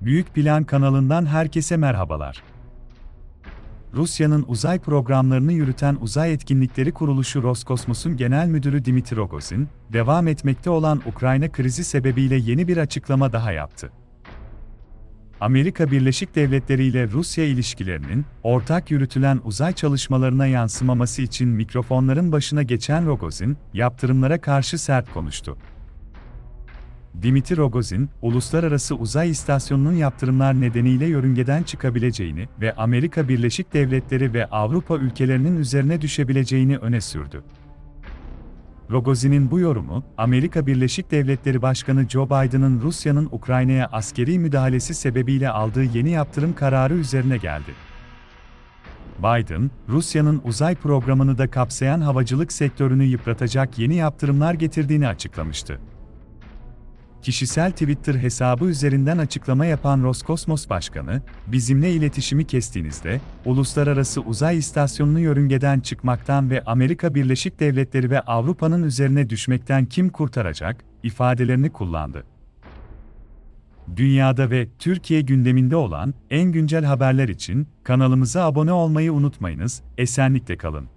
Büyük Plan kanalından herkese merhabalar. Rusya'nın uzay programlarını yürüten Uzay Etkinlikleri Kuruluşu Roskosmos'un Genel Müdürü Dimitri Rogozin, devam etmekte olan Ukrayna krizi sebebiyle yeni bir açıklama daha yaptı. Amerika Birleşik Devletleri ile Rusya ilişkilerinin ortak yürütülen uzay çalışmalarına yansımaması için mikrofonların başına geçen Rogozin, yaptırımlara karşı sert konuştu. Dimitri Rogozin, Uluslararası Uzay İstasyonu'nun yaptırımlar nedeniyle yörüngeden çıkabileceğini ve Amerika Birleşik Devletleri ve Avrupa ülkelerinin üzerine düşebileceğini öne sürdü. Rogozin'in bu yorumu, Amerika Birleşik Devletleri Başkanı Joe Biden'ın Rusya'nın Ukrayna'ya askeri müdahalesi sebebiyle aldığı yeni yaptırım kararı üzerine geldi. Biden, Rusya'nın uzay programını da kapsayan havacılık sektörünü yıpratacak yeni yaptırımlar getirdiğini açıklamıştı. Kişisel Twitter hesabı üzerinden açıklama yapan Roskosmos Başkanı, bizimle iletişimi kestiğinizde, Uluslararası Uzay İstasyonu'nu yörüngeden çıkmaktan ve Amerika Birleşik Devletleri ve Avrupa'nın üzerine düşmekten kim kurtaracak, ifadelerini kullandı. Dünyada ve Türkiye gündeminde olan en güncel haberler için kanalımıza abone olmayı unutmayınız, esenlikle kalın.